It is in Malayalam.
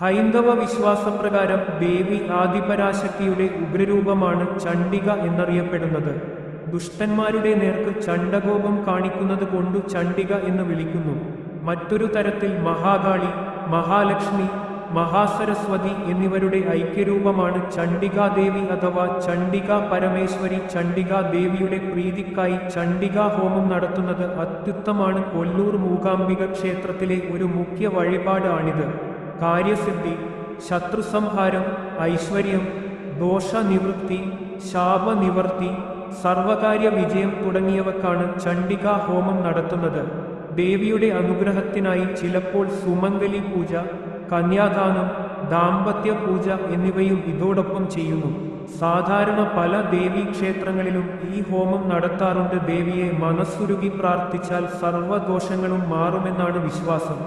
ഹൈന്ദവ വിശ്വാസപ്രകാരം ദേവി ആദിപരാശക്തിയുടെ ഉഗ്രരൂപമാണ് ചണ്ഡിക എന്നറിയപ്പെടുന്നത്. ദുഷ്ടന്മാരുടെ നേർക്ക് ചണ്ഡകോപം കാണിക്കുന്നത് കൊണ്ടു ചണ്ഡിക എന്ന് വിളിക്കുന്നു. മറ്റൊരു തരത്തിൽ മഹാകാളി മഹാലക്ഷ്മി മഹാസരസ്വതി എന്നിവരുടെ ഐക്യരൂപമാണ് ചണ്ഡികാദേവി അഥവാ ചണ്ഡിക പരമേശ്വരി ചണ്ഡിക ദേവിയുടെ പ്രീതിക്കായി ചണ്ഡിക ഹോമം നടത്തുന്നത് അത്യുത്തമാണ് കൊല്ലൂർ മൂകാംബിക ക്ഷേത്രത്തിലെ ഒരു മുഖ്യ വഴിപാടാണിത്. കാര്യസിദ്ധി ശത്രുസംഹാരം ഐശ്വര്യം ദോഷനിവൃത്തി ശാപനിവർത്തി സർവകാര്യ വിജയം തുടങ്ങിയവക്കാണ് ചണ്ഡികാ ഹോമം നടത്തുന്നത്. ദേവിയുടെ അനുഗ്രഹത്തിനായി ചിലപ്പോൾ സുമംഗലി പൂജ കന്യാദാനം ദാമ്പത്യ പൂജ എന്നിവയും ഇതോടൊപ്പം ചെയ്യുന്നു. സാധാരണ പല ദേവീ ക്ഷേത്രങ്ങളിലും ഈ ഹോമം നടത്താറുണ്ട്. ദേവിയെ മനസ്സുരുകി പ്രാർത്ഥിച്ചാൽ സർവദോഷങ്ങളും മാറുമെന്നാണ് വിശ്വാസം.